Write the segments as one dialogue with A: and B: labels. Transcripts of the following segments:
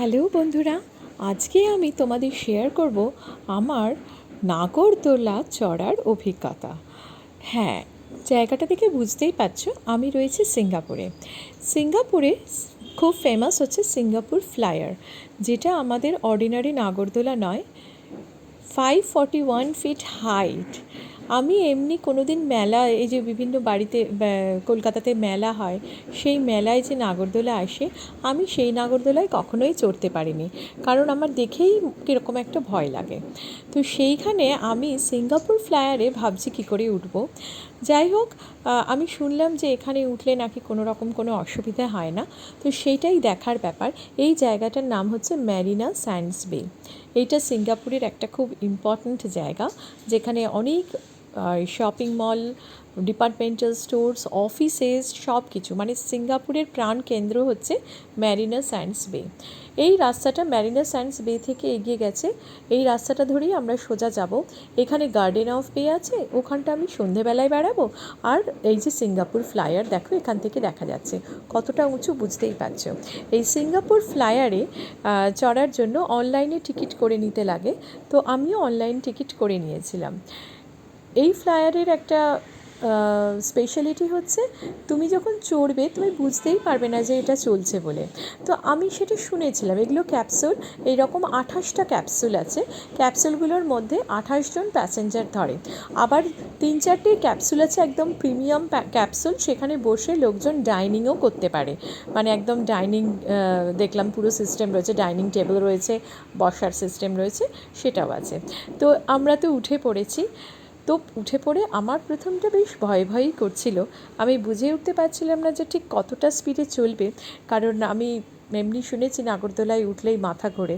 A: Hello বন্ধুরা, আজকে আমি তোমাদের শেয়ার করব আমার নাগরদোলা চড়ার অভিজ্ঞতা। হ্যাঁ জায়গাটা দেখে বুঝতেই পারছ, আমি রয়েছি সিঙ্গাপুরে। সিঙ্গাপুরে খুব ফেমাস হচ্ছে সিঙ্গাপুর ফ্লায়ার যেটা আমাদের অর্ডিনারি নাগরদোলা নয় five forty one feet height আমি এমনি কোনো দিন মেলা, এই যে বিভিন্ন বাড়িতে কলকাতাতে মেলা হয়, সেই মেলায় যে নাগরদোলা আসে, আমি সেই নাগরদোলায় কখনোই চড়তে পারিনি। কারণ আমার দেখেই কীরকম একটা ভয় লাগে। তো সেইখানে আমি সিঙ্গাপুর ফ্লায়ারে ভাবছি কী করে উঠব। যাই হোক আমি শুনলাম যে এখানে উঠলে নাকি কোনো রকম কোনো অসুবিধা হয় না। তো সেইটাই দেখার ব্যাপার। এই জায়গাটার নাম হচ্ছে ম্যারিনা স্যান্ডস বে। এইটা সিঙ্গাপুরের একটা খুব ইম্পর্ট্যান্ট জায়গা, যেখানে অনেক shopping mall departmental stores offices সব কিছু মানে সিঙ্গাপুরের প্রাণ কেন্দ্র হচ্ছে ম্যারিনা স্যান্ডস বে এই রাস্তাটা ম্যারিনা স্যান্ডস বে থেকে এগিয়ে গেছে। এই রাস্তাটা ধরেই আমরা সোজা যাব। এখানে গার্ডেন অফ বে আছে। ওখানটা আমি সন্ধেবেলায় বেড়াবো। আর এই যে সিঙ্গাপুর ফ্লায়ার দেখো এখান থেকে দেখা যাচ্ছে। কতটা উঁচু বুঝতেই পারছ। এই সিঙ্গাপুর ফ্লায়ারে চড়ার জন্য অনলাইনে টিকিট করে নিতে লাগে। তো আমিও অনলাইন টিকিট করে নিয়েছিলাম। এই ফ্লায়ারের একটা স্পেশালিটি হচ্ছে, তুমি যখন চড়বে, তুমি বুঝতেই পারবে না যে এটা চলছে বলে। তো আমি সেটা শুনেছিলাম, এগুলো ক্যাপসুল এইরকম আঠাশটা ক্যাপসুল আছে ক্যাপসুলগুলোর মধ্যে আঠাশ জন প্যাসেঞ্জার ধরে। আবার তিন চারটে ক্যাপসুল আছে একদম প্রিমিয়াম ক্যাপসুল সেখানে বসে লোকজন ডাইনিংও করতে পারে। মানে একদম ডাইনিং দেখলাম পুরো সিস্টেম রয়েছে ডাইনিং টেবিল রয়েছে, বসার সিস্টেম রয়েছে, সেটাও আছে। তো আমরা তো উঠে পড়েছি তো উঠে পড়ে আমার প্রথমটা বেশ ভয় ভয়ই করছিল। আমি বুঝে উঠতে পারছিলাম না যে ঠিক কতটা স্পিডে চলবে, কারণ আমি এমনি শুনেছি নাগরদোলায় উঠলেই মাথা ঘোরে।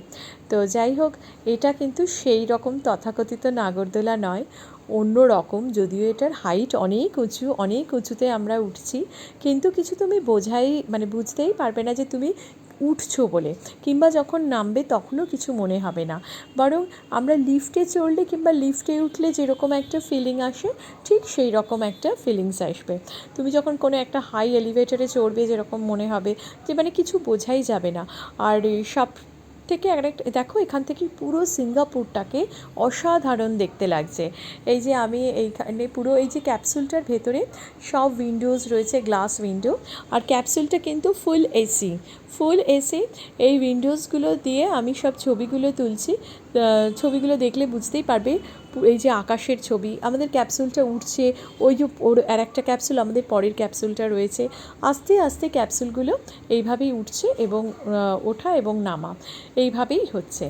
A: তো যাই হোক, এটা কিন্তু সেই রকম তথাকথিত নাগরদোলা নয়, অন্য রকম, যদিও এটার হাইট অনেক উঁচু, অনেক উঁচুতে আমরা উঠছি। কিন্তু কিছু তুমি বোঝাই মানে বুঝতেই পারবে না যে তুমি উঠছো বলে, কিংবা যখন নামবে তখনও কিছু মনে হবে না। বরং আমরা লিফটে চড়লে কিংবা লিফটে উঠলে যেরকম একটা ফিলিং আসে, ঠিক সেই রকম একটা ফিলিংস আসবে। তুমি যখন কোনো একটা হাই এলিভেটরে চড়বে যেরকম মনে হবে, যে মানে কিছু বোঝাই যাবে না। আর সব থেকে একটা, দেখো এখান থেকে পুরো সিঙ্গাপুরটাকে অসাধারণ দেখতে লাগছে। এই যে আমি এইখানে পুরো এই যে ক্যাপসুলটার ভেতরে সব উইন্ডোজ রয়েছে গ্লাস উইন্ডো আর ক্যাপসুলটা কিন্তু ফুল এসি ফুল এসি এই উইন্ডোজগুলো দিয়ে আমি সব ছবিগুলো তুলছি। ছবিগুলো দেখলে বুঝতেই পারবে। এই যে আকাশের ছবি, আমাদের ক্যাপসুলটা উঠছে ওই যে ওর, আর একটা ক্যাপসুল আমাদের পরের ক্যাপসুলটা রয়েছে। আস্তে আস্তে ক্যাপসুলগুলো এইভাবেই উঠছে এবং ওঠা এবং নামা, এইভাবেই হচ্ছে।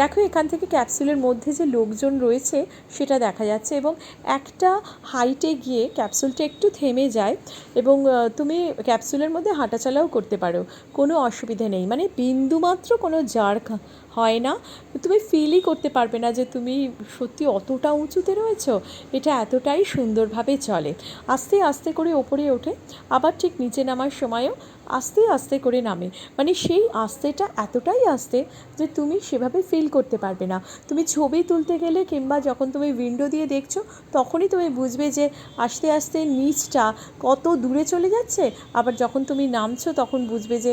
A: দেখো এখান থেকে ক্যাপসুলের মধ্যে যে লোকজন রয়েছে, সেটা দেখা যাচ্ছে এবং একটা হাইটে গিয়ে ক্যাপসুলটা একটু থেমে যায় এবং তুমি ক্যাপসুলের মধ্যে হাঁটাচলাও করতে পারো, কোনো অসুবিধে নেই। মানে বিন্দুমাত্র কোনো জার্ক হয় না। তুমি ফিলই করতে পারবে না যে তুমি সত্যি অতটা উঁচুতে রয়েছো। এটা এতটাই সুন্দরভাবে চলে। আস্তে আস্তে করে ওপরে ওঠে। আবার ঠিক নিচে নামার সময়ও আস্তে আস্তে করে নামে। মানে সেই আস্তেটা এতটাই আস্তে যে তুমি সেভাবে ফিল করতে পারবে না। তুমি ছবি তুলতে গেলে কিংবা যখন তুমি উইন্ডো দিয়ে দেখছ, তখনই তুমি বুঝবে যে আস্তে আস্তে নিচটা কত দূরে চলে যাচ্ছে। আবার যখন তুমি নামছো, তখন বুঝবে যে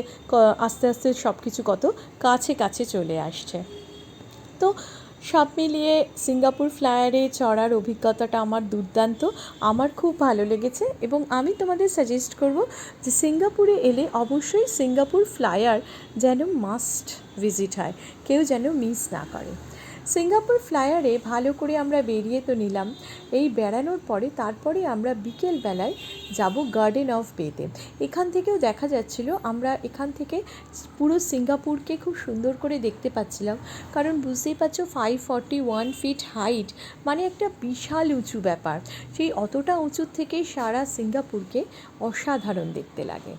A: আস্তে আস্তে সব কিছু কত কাছে কাছে চলে আসছে। তো সব মিলিয়ে সিঙ্গাপুর ফ্লায়ারে চড়ার অভিজ্ঞতাটা আমার দুর্দান্ত, আমার খুব ভালো লেগেছে এবং আমি তোমাদের সাজেস্ট করব যে সিঙ্গাপুরে এলে অবশ্যই সিঙ্গাপুর ফ্লায়ার যেন মাস্ট ভিজিট হয়, কেউ যেন মিস না করে। সিঙ্গাপুর ফ্লায়ারে ভালো করে আমরা বেরিয়ে তো নিলাম। এই বেড়ানোর পরে তারপরে আমরা বিকেল বেলায় যাব গার্ডেন অফ বেতে এখান থেকেও দেখা যাচ্ছিল, আমরা এখান থেকে পুরো সিঙ্গাপুরকে খুব সুন্দর করে দেখতে পাচ্ছিলাম। কারণ বুঝতেই পারছ five forty one feet height মানে একটা বিশাল উঁচু ব্যাপার। সেই অতটা উঁচুর থেকেই সারা সিঙ্গাপুরকে অসাধারণ দেখতে লাগে।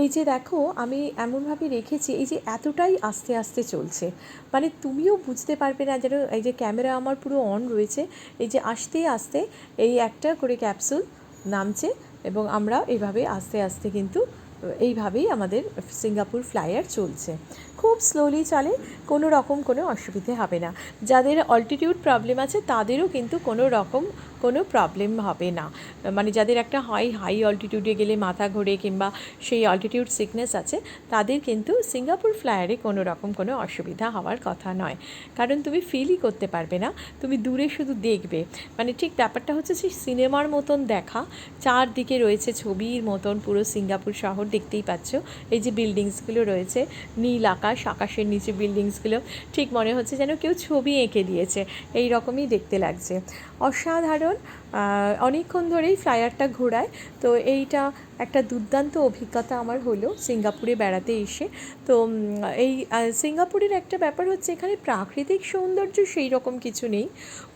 A: এই যে দেখো, আমি এমনভাবে রেখেছি, এই যে এতটাই আস্তে আস্তে চলছে। মানে তুমিও বুঝতে পারবে না যেন এই যে ক্যামেরা আমার পুরো অন রয়েছে। এই যে আস্তে আস্তে এই একটা করে ক্যাপসুল নামছে এবং আমরা এইভাবে আস্তে আস্তে কিন্তু এইভাবেই আমাদের সিঙ্গাপুর ফ্লায়ার চলছে। খুব স্লোলি চলে, কোনো রকম কোনো অসুবিধে হবে না। যাদের অল্টিটিউড প্রবলেম আছে, তাদেরও কিন্তু কোনো রকম কোনো প্রবলেম হবে না। মানে যাদের একটা হাই হাই অল্টিটিউডে গেলে মাথা ঘোরে কিংবা সেই অল্টিটিউড সিকনেস আছে, তাদের কিন্তু সিঙ্গাপুর ফ্লায়ারে কোনো রকম কোনো অসুবিধা হওয়ার কথা নয়। কারণ তুমি ফিলই করতে পারবে না, তুমি দূরে শুধু দেখবে। মানে ঠিক ব্যাপারটা হচ্ছে সেই সিনেমার মতন দেখা, চারদিকে রয়েছে ছবির মতন পুরো সিঙ্গাপুর শহর দেখতেই পাচ্ছ। এই যে বিল্ডিংসগুলো রয়েছে, নীল আকাশ, আকাশের নিচে বিল্ডিংসগুলো ঠিক মনে হচ্ছে যেন কেউ ছবি এঁকে দিয়েছে। এই রকমই দেখতে লাগছে। অসাধারণ afternoon. অনেকক্ষণ ধরেই ফ্লায়ারটা ঘোরায়। তো এইটা একটা দুর্দান্ত অভিজ্ঞতা আমার হলো সিঙ্গাপুরে বেড়াতে এসে। তো এই সিঙ্গাপুরের একটা ব্যাপার হচ্ছে এখানে প্রাকৃতিক সৌন্দর্য সেই রকম কিছু নেই।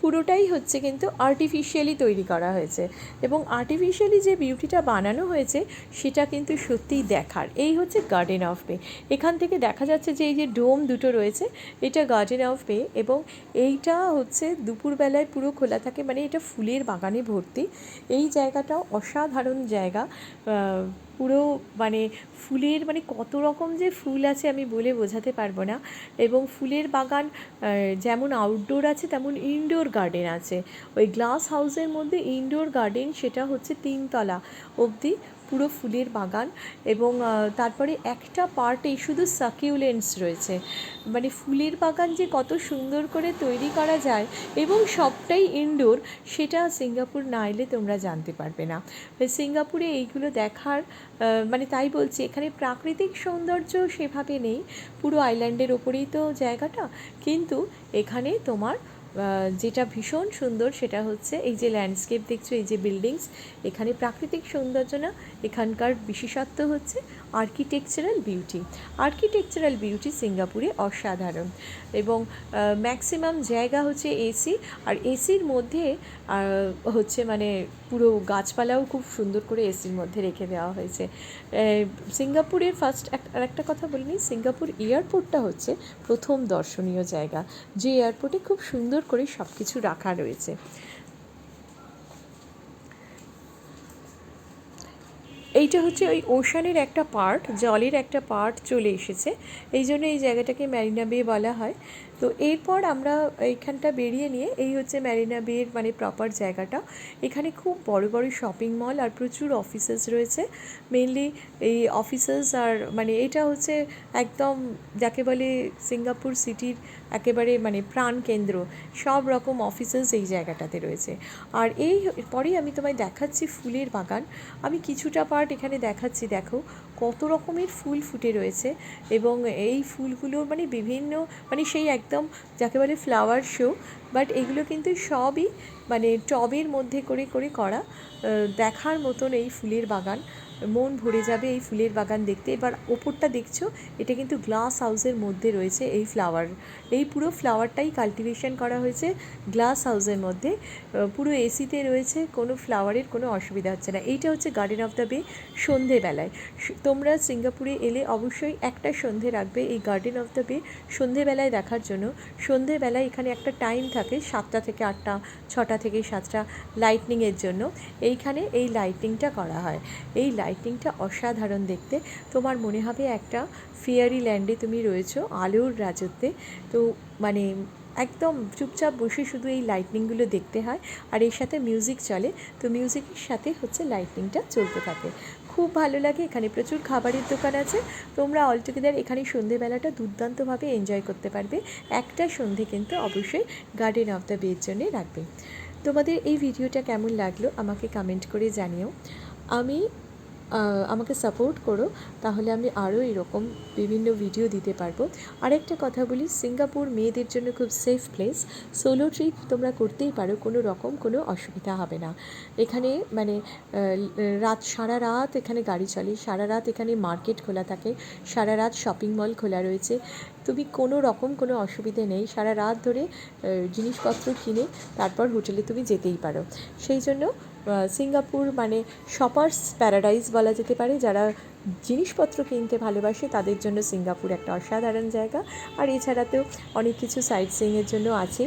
A: পুরোটাই হচ্ছে কিন্তু আর্টিফিশিয়ালি তৈরি করা হয়েছে এবং আর্টিফিশিয়ালি যে বিউটিটা বানানো হয়েছে সেটা কিন্তু সত্যিই দেখার। এই হচ্ছে গার্ডেন অফ বে এখান থেকে দেখা যাচ্ছে যে এই যে ডোম দুটো রয়েছে, এটা গার্ডেন অফ বে এবং এইটা হচ্ছে দুপুরবেলায় পুরো খোলা থাকে মানে এটা ফুলের বাগানে ভর্তি। এই জায়গাটাও অসাধারণ জায়গা। পুরো মানে ফুলের মানে কত রকম যে ফুল আছে আমি বলে বোঝাতে পারব না। এবং ফুলের বাগান যেমন আউটডোর আছে তেমন ইনডোর গার্ডেন আছে। ওই গ্লাস হাউসের মধ্যে ইনডোর গার্ডেন সেটা হচ্ছে তিনতলা অবধি। পুরো ফুলের বাগান এবং তারপরে একটা পার্টে শুধু সাকিউলেন্টস রয়েছে। মানে ফুলের বাগান যে কত সুন্দর করে তৈরি করা যায় এবং সবটাই ইনডোর, সেটা সিঙ্গাপুর না এলে তোমরা জানতে পারবে না। সিঙ্গাপুরে এইগুলো দেখার মানে তাই বলছি, এখানে প্রাকৃতিক সৌন্দর্য সেভাবে নেই। পুরো আইল্যান্ডের ওপরেই তো জায়গাটা, কিন্তু এখানে তোমার যেটা ভীষণ সুন্দর সেটা হচ্ছে এই যে ল্যান্ডস্কেপ দেখছ, এই যে বিল্ডিংস এখানে প্রাকৃতিক সৌন্দর্য না, এখানকার বিশেষত্ব হচ্ছে আর্কিটেকচারাল বিউটি। আর্কিটেকচারাল বিউটি সিঙ্গাপুরে অসাধারণ। এবং ম্যাক্সিমাম জায়গা হচ্ছে এসি, আর এসির মধ্যে হচ্ছে মানে পুরো গাছপালাও খুব সুন্দর করে এসির মধ্যে রেখে দেওয়া হয়েছে। সিঙ্গাপুরের ফার্স্ট আর একটা কথা বলিনি সিঙ্গাপুর এয়ারপোর্টটা হচ্ছে প্রথম দর্শনীয় জায়গা। যে এয়ারপোর্টে খুব সুন্দর করে সব কিছু রাখা রয়েছে। এইটা হচ্ছে ওই ওশানের একটা পার্ট জলের একটা পার্ট চলে এসেছে। এই জন্য এই জায়গাটাকে ম্যারিনা বে বলা হয়। তো এরপর আমরা এইখানটা বেরিয়ে নিয়ে, এই হচ্ছে ম্যারিনা বের মানে প্রপার জায়গাটা। এখানে খুব বড় বড় শপিং মল আর প্রচুর অফিসেস রয়েছে। মেনলি এই অফিসেস আর মানে এটা হচ্ছে একদম যাকে বলে সিঙ্গাপুর সিটির একেবারে মানে প্রাণকেন্দ্র সব রকম অফিসেস এই জায়গাটাতে রয়েছে। আর এই পরেই আমি তোমায় দেখাচ্ছি ফুলের বাগান। আমি কিছুটা পার্ট এখানে দেখাচ্ছি, দেখো। কত রকমের ফুল ফুটে রয়েছে এবং এই ফুলগুলো মানে বিভিন্ন মানে সেই একদম যাকে বলে ফ্লাওয়ার শো বাট এগুলো কিন্তু সবই মানে টবের মধ্যে করে করে করা দেখার মতন এই ফুলের বাগান। মন ভরে যাবে এই ফুলের বাগান দেখতে। এবার ওপরটা দেখছ, এটা কিন্তু গ্লাস হাউসের মধ্যে রয়েছে এই ফ্লাওয়ার এই পুরো ফ্লাওয়ারটাই কাল্টিভেশন করা হয়েছে গ্লাস হাউসের মধ্যে। পুরো এসিতে রয়েছে, কোনো ফ্লাওয়ারের কোনো অসুবিধা হচ্ছে না। এইটা হচ্ছে গার্ডেন অফ দ্য বে সন্ধেবেলায়। তোমরা সিঙ্গাপুরে এলে অবশ্যই একটা সন্ধে রাখবে এই গার্ডেন অফ দ্য বে সন্ধেবেলায় দেখার জন্য। সন্ধেবেলায় এখানে একটা টাইম থাকে সাতটা থেকে আটটা, ছটা থেকে সাতটা লাইটনিংয়ের জন্য। এইখানে এই লাইটিংটা করা হয়। এই লাইটিংটা অসাধারণ দেখতে। তোমার মনে হবে একটা ফিয়ারি ল্যান্ডে তুমি রয়েছো, আলোর রাজত্বে। তো মানে একদম চুপচাপ বসে শুধু এই লাইটনিংগুলো দেখতে হয়, আর এর সাথে মিউজিক চলে। তো মিউজিকের সাথে হচ্ছে লাইটনিংটা চলতে থাকে। খুব ভালো লাগে, এখানে প্রচুর খাবারের দোকান আছে। তোমরা অলটুগেদার এখানে সন্ধেবেলাটা দুর্দান্তভাবে এনজয় করতে পারবে। একটা সন্ধে কিন্তু অবশ্যই গার্ডেন অফ দ্য বের জন্যে রাখবে। তোমাদের এই ভিডিওটা কেমন লাগল আমাকে কমেন্ট করে জানিও। আমি আমাকে সাপোর্ট করো, তাহলে আমি আরও এরকম বিভিন্ন ভিডিও দিতে পারব। আরেকটা কথা বলি সিঙ্গাপুর মেয়েদের জন্য খুব সেফ প্লেস সোলো ট্রিপ তোমরা করতেই পারো, কোনো রকম কোনো অসুবিধা হবে না। এখানে মানে রাত, সারা রাত এখানে গাড়ি চলে, সারা রাত এখানে মার্কেট খোলা থাকে, সারা রাত শপিং মল খোলা রয়েছে। তুমি কোনো রকম কোনো অসুবিধে নেই, সারা রাত ধরে জিনিসপত্র কিনে তারপর হোটেলে তুমি যেতেই পারো। সেই জন্য সিঙ্গাপুর মানে শপার্স প্যারাডাইস বলা যেতে পারে, যারা জিনিসপত্র কিনতে ভালোবাসে তাদের জন্য সিঙ্গাপুর একটা অসাধারণ জায়গা। আর এছাড়া তো অনেক কিছু সাইট সিইংয়ের জন্য আছে।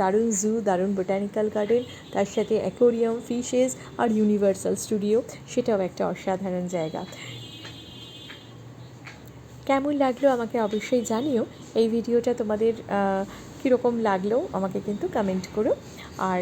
A: দারুণ জু, দারুণ বোটানিক্যাল গার্ডেন, তার সাথে অ্যাকোরিয়াম, ফিশেস আর ইউনিভার্সাল স্টুডিও, সেটাও একটা অসাধারণ জায়গা। কেমন লাগল আমাকে অবশ্যই জানিও। এই ভিডিওটা তোমাদের কীরকম লাগল আমাকে কিন্তু কমেন্ট করো। আর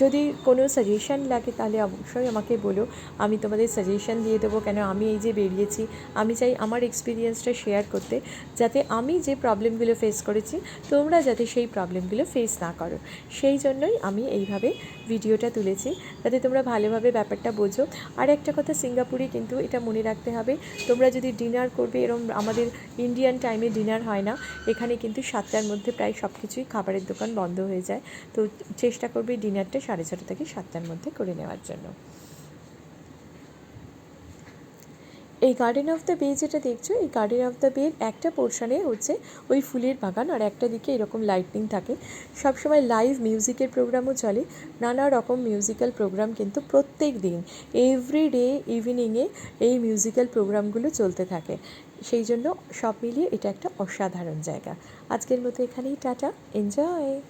A: যদি কোনো সাজেশন লাগে, তাহলে অবশ্যই আমাকে বলো। আমি তোমাদের সাজেশন দিয়ে দেবো কেন আমি এই যে বেরিয়েছি। আমি চাই আমার এক্সপিরিয়েন্সটা শেয়ার করতে, যাতে আমি যে প্রবলেমগুলো ফেস করেছি, তোমরা যাতে সেই প্রবলেমগুলো ফেস না করো। সেই জন্যই আমি এইভাবে ভিডিওটা তুলেছি। যাতে তোমরা ভালোভাবে ব্যাপারটা বোঝো। আর একটা কথা, সিঙ্গাপুরে কিন্তু এটা মনে রাখতে হবে, তোমরা যদি ডিনার করবে, এরম আমাদের ইন্ডিয়ান টাইমে ডিনার হয় না, এখানে কিন্তু সাতটার মধ্যে প্রায় সব কিছুই খাবারের দোকান বন্ধ হয়ে যায়। তো চেষ্টা করবে ডিনারটা সাড়ে ছটা থেকে সাতটার মধ্যে করে নেওয়ার জন্য। এই গার্ডেন অফ দ্য বে যেটা দেখছ, এই গার্ডেন অফ দ্য বের একটা পোর্শনে হচ্ছে ওই ফুলের বাগান আর একটা দিকে এরকম লাইটনিং থাকে। সবসময় লাইভ মিউজিকের প্রোগ্রামও চলে। নানা রকম মিউজিক্যাল প্রোগ্রাম কিন্তু প্রত্যেক দিন এভরি ডে ইভিনিংয়ে এই মিউজিক্যাল প্রোগ্রামগুলো চলতে থাকে। সেই জন্য সব মিলিয়ে এটা একটা অসাধারণ জায়গা। আজকের মতো এখানেই, টাটা এনজয়